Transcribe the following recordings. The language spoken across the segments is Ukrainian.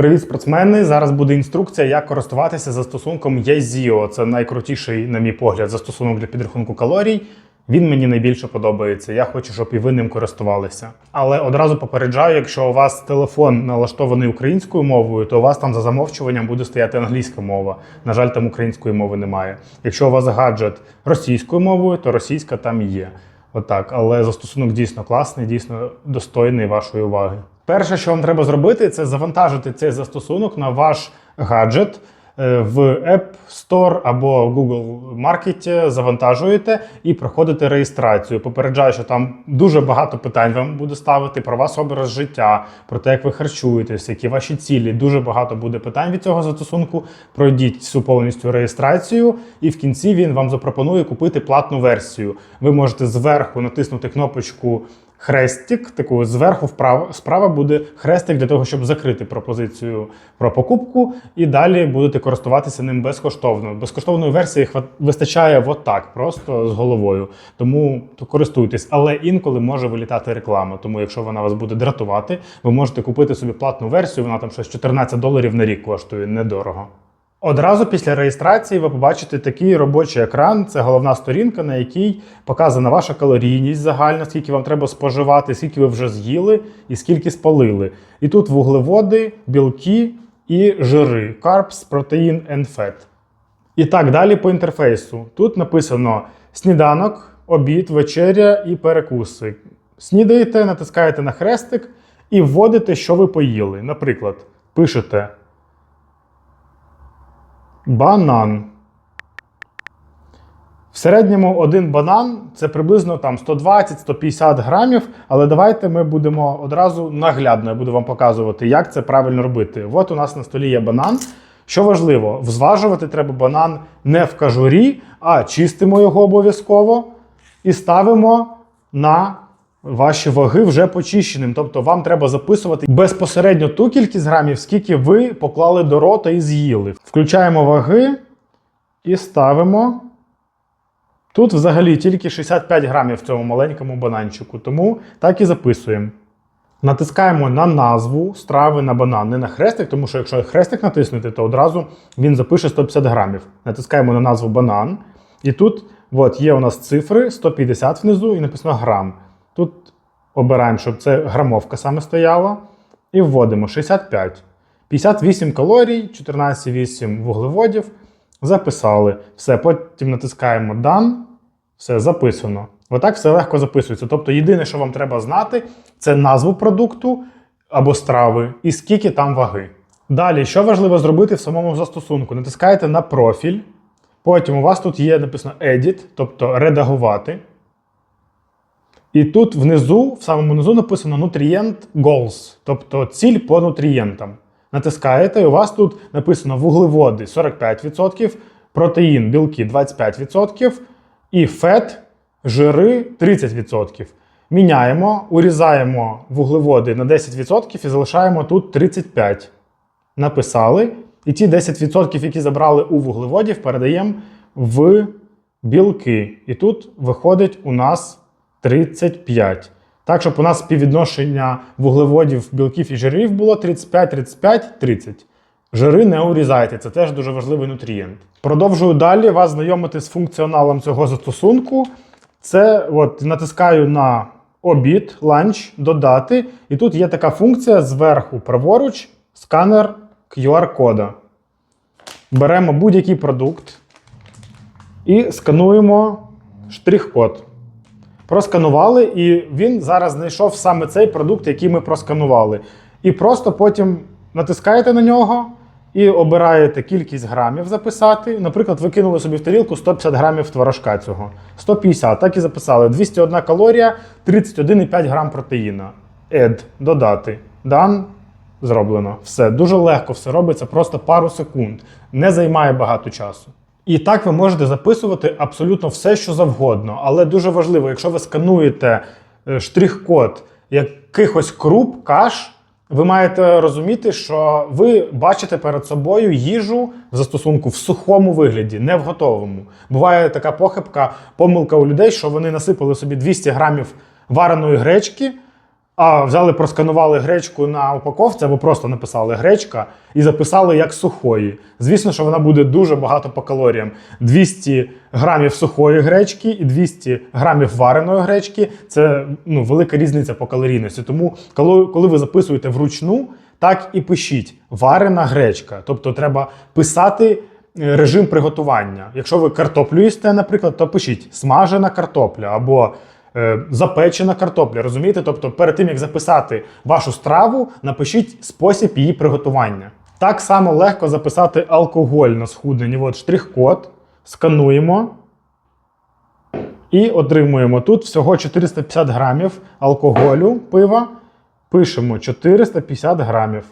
Привіт, спортсмени! Зараз буде інструкція, як користуватися застосунком Yazio. Це найкрутіший, на мій погляд, застосунок для підрахунку калорій. Він мені найбільше подобається. Я хочу, щоб і ви ним користувалися. Але одразу попереджаю, якщо у вас телефон налаштований українською мовою, то у вас там за замовчуванням буде стояти англійська мова. На жаль, там української мови немає. Якщо у вас гаджет російською мовою, то російська там є. Отак, але застосунок дійсно класний, дійсно достойний вашої уваги. Перше, що вам треба зробити, це завантажити цей застосунок на ваш гаджет е, в App Store або Google Market, завантажуєте і проходите реєстрацію. Попереджаю, що там дуже багато питань вам буде ставити про вас образ життя, про те, як ви харчуєтесь, які ваші цілі. Дуже багато буде питань від цього застосунку. Пройдіть всю повністю реєстрацію, і в кінці він вам запропонує купити платну версію. Ви можете зверху натиснути кнопочку хрестик, таку зверху вправо справа буде хрестик для того, щоб закрити пропозицію про покупку, і далі будете користуватися ним безкоштовно. Безкоштовної версії вистачає отак, просто з головою. Тому то користуйтесь, але інколи може вилітати реклама. Тому, якщо вона вас буде дратувати, ви можете купити собі платну версію. Вона там щось 14 доларів на рік коштує недорого. Одразу після реєстрації ви побачите такий робочий екран. Це головна сторінка, на якій показана ваша калорійність загальна, скільки вам треба споживати, скільки ви вже з'їли і скільки спалили. І тут вуглеводи, білки і жири, carbs, протеїн fat. І так далі по інтерфейсу. Тут написано сніданок, обід, вечеря і перекуси. Снідаєте, натискаєте на хрестик і вводите, що ви поїли. Наприклад, пишете банан. В середньому один банан це приблизно там 120-150 грамів, але давайте ми будемо одразу наглядно, я буду вам показувати, як це правильно робити. От у нас на столі є банан. Що важливо, взважувати треба банан не в кажурі, а чистимо його обов'язково і ставимо на ваші ваги вже почищеним. Тобто вам треба записувати безпосередньо ту кількість грамів, скільки ви поклали до рота і з'їли. Включаємо ваги і ставимо. Тут взагалі тільки 65 грамів в цьому маленькому бананчику, тому так і записуємо. Натискаємо на назву страви на банан, не на хрестик, тому що якщо хрестик натиснути, то одразу він запише 150 грамів. Натискаємо на назву банан. І тут от, є у нас цифри 150 внизу і написано грам. Тут обираємо, щоб це грамовка саме стояла. І вводимо 65. 58 калорій, 14,8 вуглеводів. Записали. Все, потім натискаємо Done. Все записано. Отак все легко записується. Тобто, єдине, що вам треба знати, це назву продукту або страви і скільки там ваги. Далі, що важливо зробити в самому застосунку? Натискаєте на профіль. Потім у вас тут є написано Edit, тобто редагувати. І тут внизу, в самому низу написано Nutrient Goals, тобто ціль по нутрієнтам. Натискаєте, і у вас тут написано вуглеводи 45%, протеїн, білки 25% і фет, жири 30%. Міняємо, урізаємо вуглеводи на 10% і залишаємо тут 35%. Написали. І ті 10%, які забрали у вуглеводів, передаємо в білки. І тут виходить у нас 35. Так, щоб у нас співвідношення вуглеводів, білків і жирів було 35, 35, 30. Жири не урізайте, це теж дуже важливий нутрієнт. Продовжую далі вас знайомити з функціоналом цього застосунку. Це от натискаю на обід, ланч, додати. І тут є така функція зверху праворуч, сканер QR-кода. Беремо будь-який продукт і скануємо штрих-код. Просканували, і він зараз знайшов саме цей продукт, який ми просканували. І просто потім натискаєте на нього і обираєте кількість грамів записати. Наприклад, ви кинули собі в тарілку 150 грамів творожка цього. 150, так і записали. 201 калорія, 31,5 грам протеїна. Add, додати. Done, зроблено. Все. Дуже легко все робиться, просто пару секунд. Не займає багато часу. І так ви можете записувати абсолютно все, що завгодно. Але дуже важливо, якщо ви скануєте е, штрих-код якихось круп, каш, ви маєте розуміти, що ви бачите перед собою їжу в застосунку в сухому вигляді, не в готовому. Буває така похибка, помилка у людей, що вони насипали собі 200 грамів вареної гречки, а взяли, просканували гречку на упаковці або просто написали гречка і записали як сухої. Звісно, що вона буде дуже багато по калоріям. 200 грамів сухої гречки і 200 грамів вареної гречки це ну, велика різниця по калорійності. Тому, коли, ви записуєте вручну, так і пишіть варена гречка. Тобто треба писати е, режим приготування. Якщо ви картоплю їсте, наприклад, то пишіть смажена картопля або запечена картопля. Розумієте? Тобто, перед тим як записати вашу страву, напишіть спосіб її приготування. Так само легко записати алкоголь на схудненні. От штрих-код, скануємо. І отримуємо тут всього 450 грамів алкоголю пива. Пишемо 450 грамів.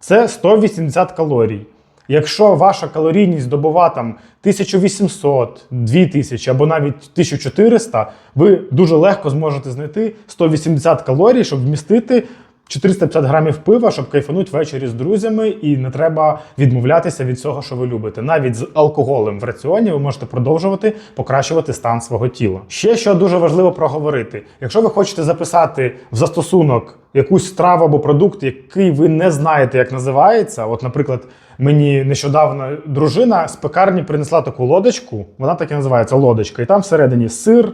Це 180 калорій. Якщо ваша калорійність добова там 1800, 2000 або навіть 1400, ви дуже легко зможете знайти 180 калорій, щоб вмістити 450 грамів пива, щоб кайфануть ввечері з друзями, і не треба відмовлятися від цього, що ви любите. Навіть з алкоголем в раціоні ви можете продовжувати покращувати стан свого тіла. Ще що дуже важливо проговорити: якщо ви хочете записати в застосунок якусь страву або продукт, який ви не знаєте, як називається, от, наприклад, мені нещодавно дружина з пекарні принесла таку лодочку, вона так і називається лодочка, і там всередині сир,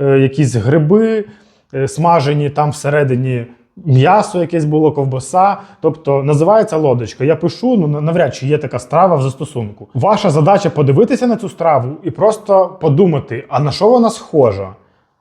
е, якісь гриби е, смажені, там всередині м'ясо якесь було, ковбаса. Тобто називається лодочка. Я пишу, ну навряд чи є така страва в застосунку. Ваша задача подивитися на цю страву і просто подумати, а на що вона схожа?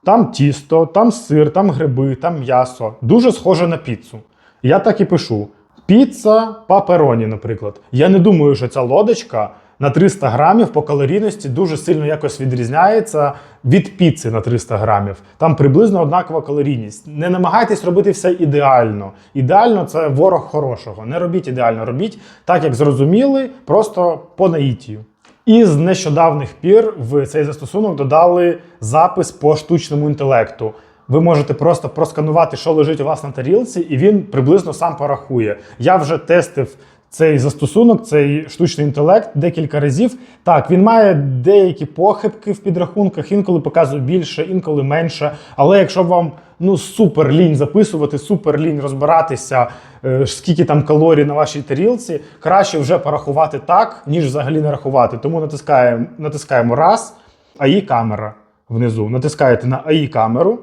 Там тісто, там сир, там гриби, там м'ясо. Дуже схоже на піцу. Я так і пишу: піца папероні, наприклад. Я не думаю, що ця лодочка на 300 грамів по калорійності дуже сильно якось відрізняється від піци на 300 грамів. Там приблизно однакова калорійність. Не намагайтесь робити все ідеально. Ідеально це ворог хорошого. Не робіть ідеально, робіть так, як зрозуміли, просто по наїтію. І з нещодавних пір в цей застосунок додали запис по штучному інтелекту. Ви можете просто просканувати, що лежить у вас на тарілці, і він приблизно сам порахує. Я вже тестив цей застосунок, цей штучний інтелект декілька разів. Так, він має деякі похибки в підрахунках, інколи показує більше, інколи менше. Але якщо вам ну супер лінь записувати, супер лінь розбиратися, е, скільки там калорій на вашій тарілці, краще вже порахувати так, ніж взагалі не рахувати. Тому натискаємо, натискаємо раз, АІ камера внизу. Натискаєте на АІ камеру.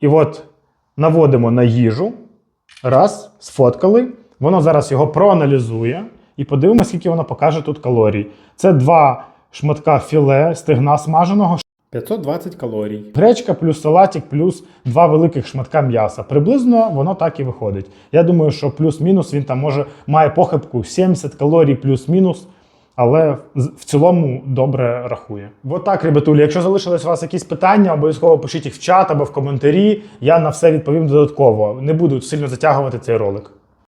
І от наводимо на їжу. Раз, сфоткали. Воно зараз його проаналізує і подивимося, скільки воно покаже тут калорій. Це два шматка філе стегна смаженого. 520 калорій. Гречка плюс салатик, плюс два великих шматка м'яса. Приблизно воно так і виходить. Я думаю, що плюс-мінус він там може має похибку 70 калорій плюс-мінус. Але в цілому добре рахує. Отак, ребятулі, якщо залишились у вас якісь питання, обов'язково пишіть їх в чат або в коментарі. Я на все відповім додатково. Не буду сильно затягувати цей ролик.